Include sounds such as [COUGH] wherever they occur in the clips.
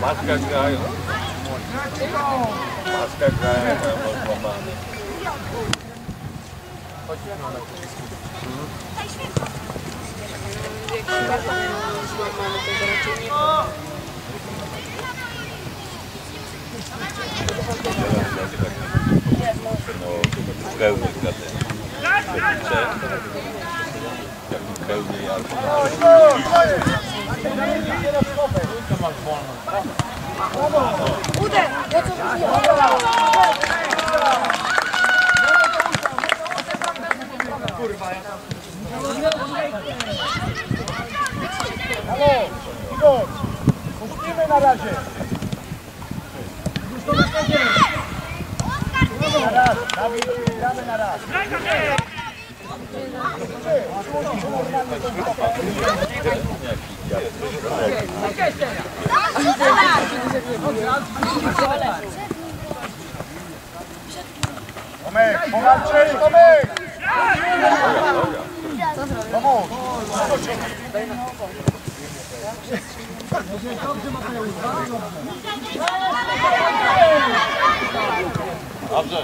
Maska grają. Maska grają, mają złamane. No, pełny gadanie. Jak pełny albo Halo, Igor! Puścimy na razie! Na raz, Dawid, gramy na raz. Tomek, powalczyj, Tomek! Pomóż! Dobrze.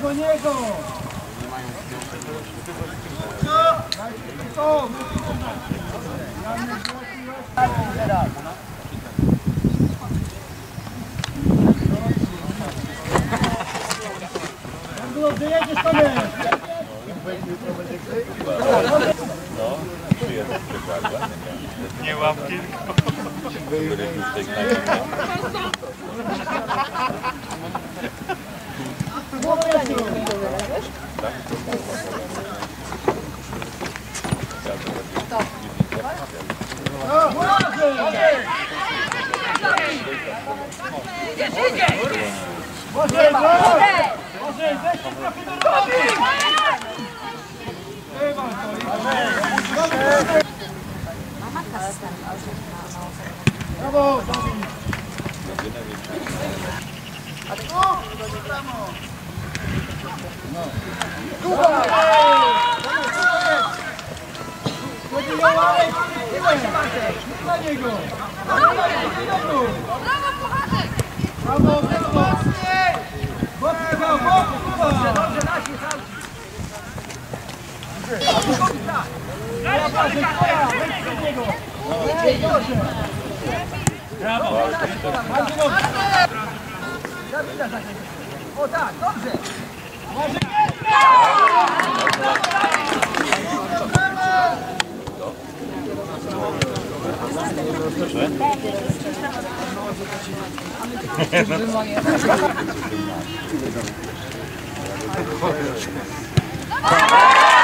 Do niego! Gdzie jedziesz Tomek? No, przekładła. Nie łapki. Który [LAUGHS] już tej knajpie Może, może, weź się trochę do roboty! Brawo, Dawid! Dla niego! Brawo, brawo! Mocno, mocno, Kuba! O tak, dobrze! To ja tu widzę. O, jest szurok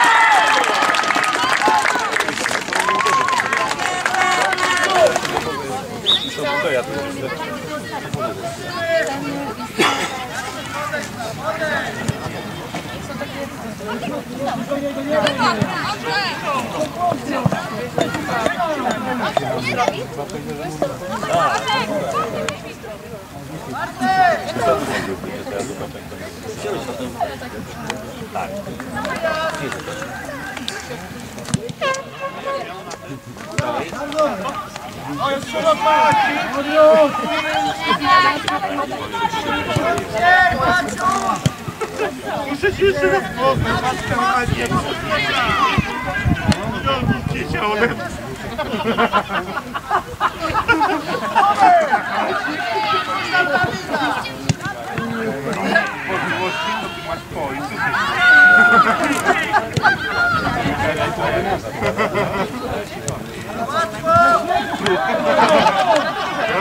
Maci! Odwróć! Muszę się jeszcze raz poznać. Matka Macie. No, nic się ode mnie. Możliwości to ty masz po i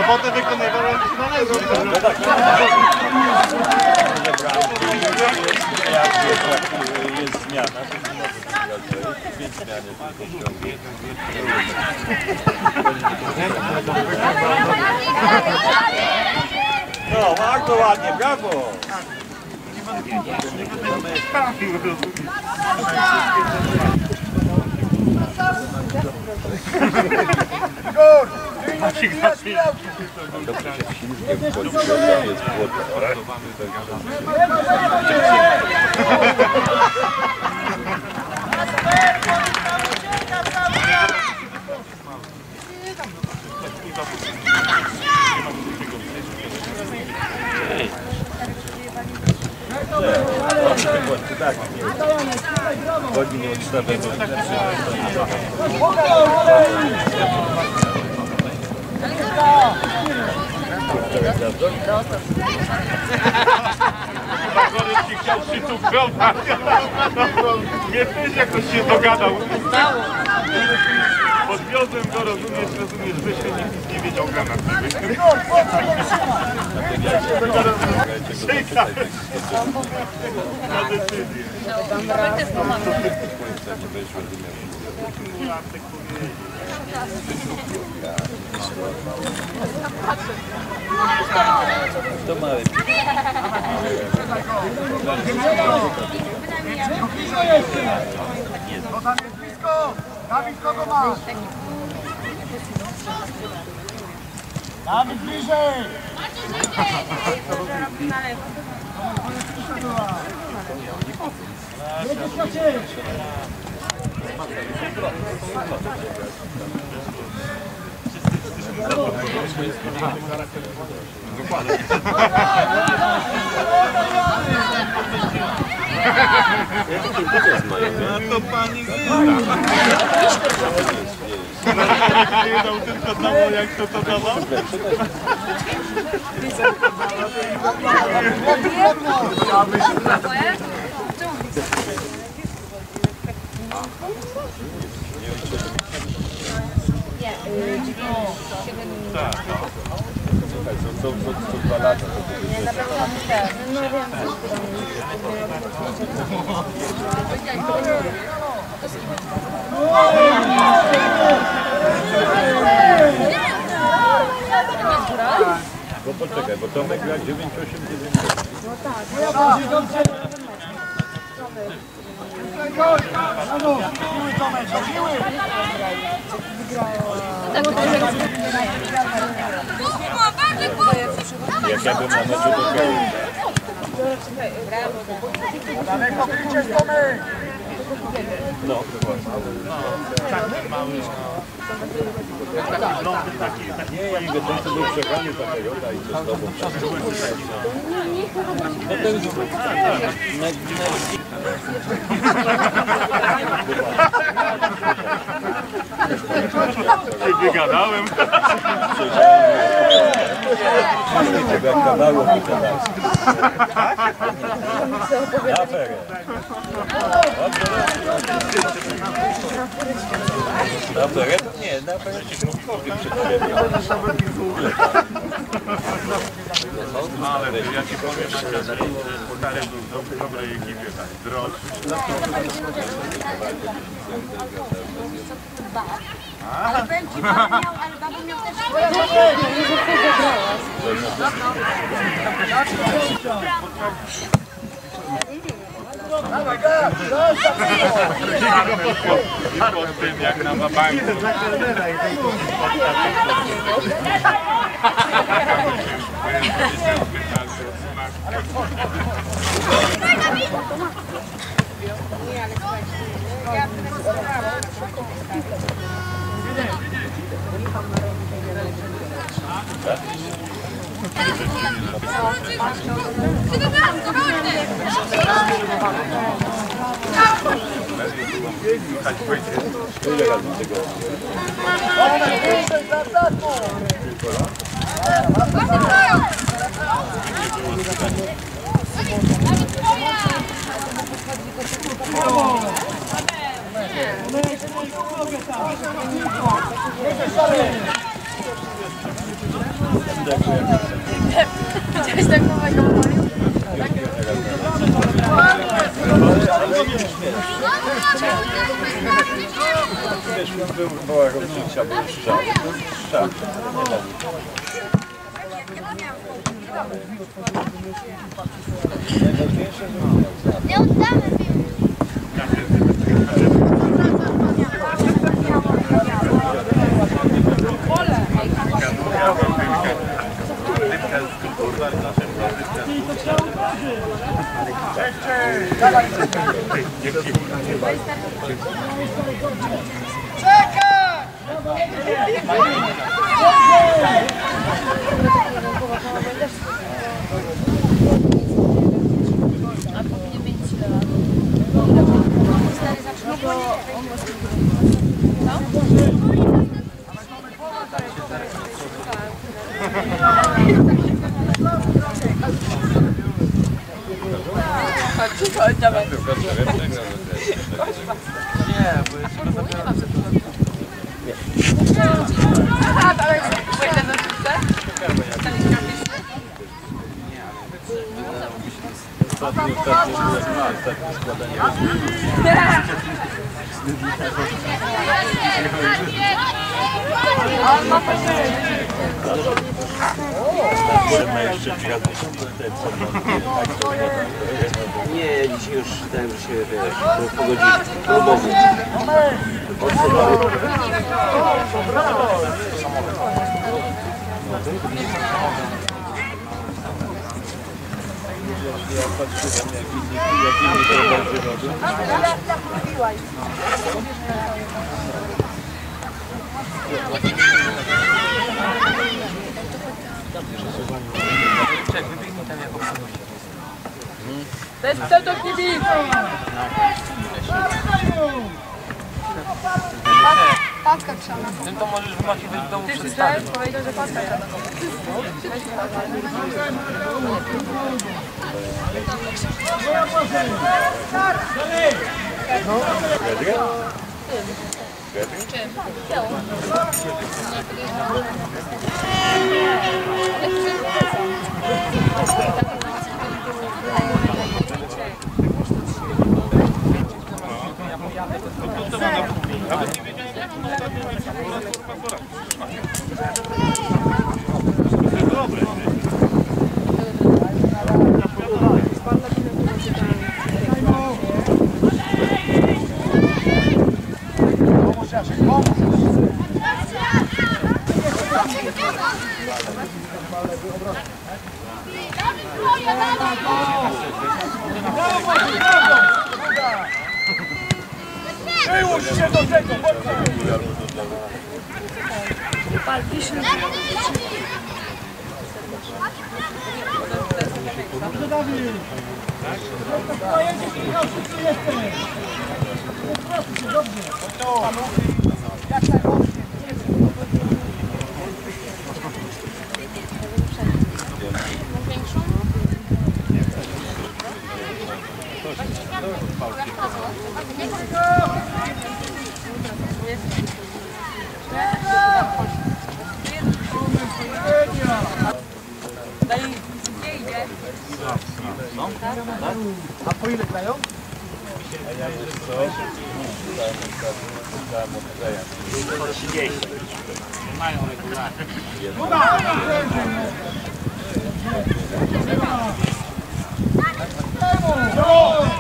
Robotę wykonywał należą. Jak jest zmiana. No, bardzo ładnie, brawo! Dobrze się ślizgiem wchodzi, tam jest błoto. Tak, nie odstawiamy. Goryczki chciał. Nie też jakoś się dogadał. Podwiozłem go, rozumiesz, rozumiesz, że się nikt nie wiedział granat. Czeka na decyzję. To małe. No tam jest blisko! Dawid, kogo masz? Dawid, bliżej! Jedziesz na ciebie! A to pani Nie dał tylko jak to to dawał. Co, co, co, co dwa lata to Bo poczekaj, bo Tomek gra 9-8-9. Brawo! Siły, Tomek, siły! Jak ja bym na meczu to grał. Daleko krycie, Tomek! No, dokładnie. Nie, i będący był przegrany za Kajota i co z tobą. No już... Na, na, Się wygadałem. Ciebie jak kanały opowiadać. Na? Nie, na aferę się smutkowy przedsiębiorstw. Ale ja ci powiem, że stary był w dob- dobrej ekipie, tak. Drożdż. Ale powiem ci, baba miał, ale baba miał też... I pod tym jak na 맛있어요! 아니, 아니, 뭐야! Widziałeś tak nowego Mario? Wiesz, była rocznica, był strzał. Strzał. Nie da. Nie oddamy piłki. Ostatni, ostatni, ostatni składanie jeszcze gwiazdy te co Nie, dzisiaj już dałem, że się wiesz, po, po godzinie. Po Bogu. Ja patrzyłem jak inni, jak inni to dobrze robią. To jest pseudokibic! Patka krzana. Tym to możesz w macie w domu przedstawić. powiedział, że paska Przyłóż A 好，谢谢。慢点，我来读啊。不搞。加油！加油！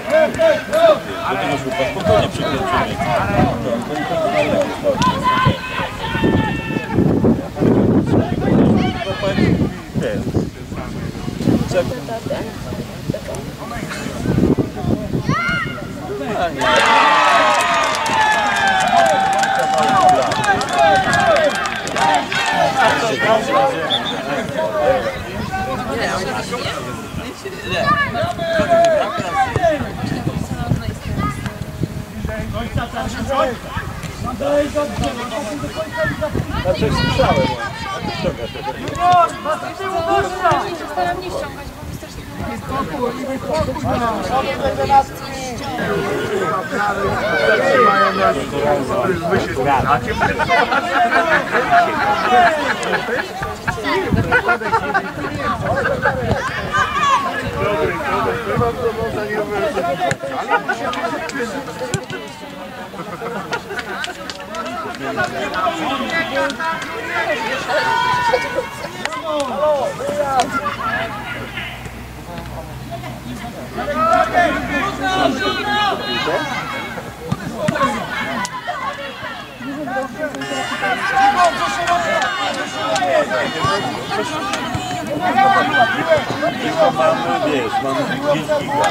Do tego żupa spokojnie przykręcimy. Coś słyszałem. Junior, masz z tyłu gościa! Ja się staram nie ściągać, bo mi strasznie Tylko mamy, wiesz, mamy 5 giga.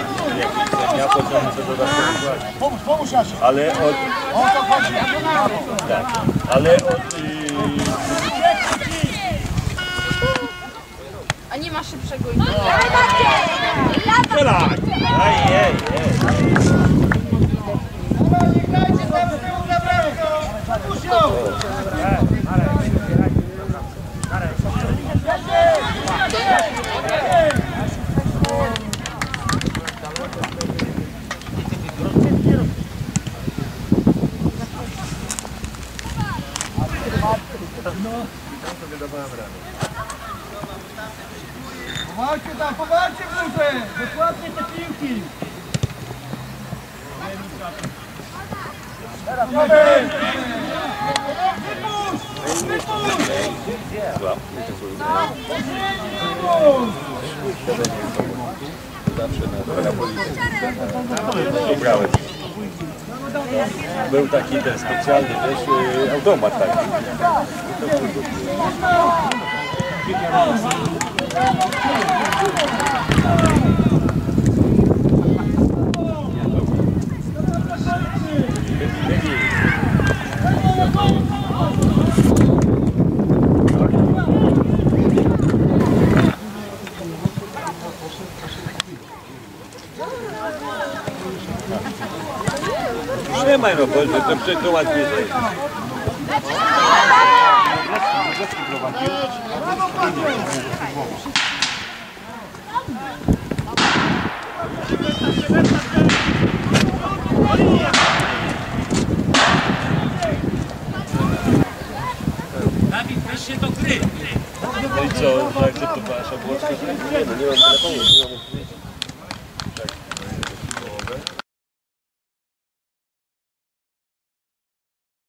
Ja pociągnę to dodatkowo. Pomóż, pomóż Jasiu! Ale od... O to chodzi! Tak. Ale od... Yy, A nie ma szybszego i strzelaj! Ej, ej, ej. Pomóż ją! Ubrałem. Był taki ten specjalny, wiesz, yy, automat taki. Trzymaj no, bo to to ładnie jest. Dawid, weź się do gry. No i co, zaakceptowałeś ogłoskę? Nie, no nie mam telefonu, nie mam.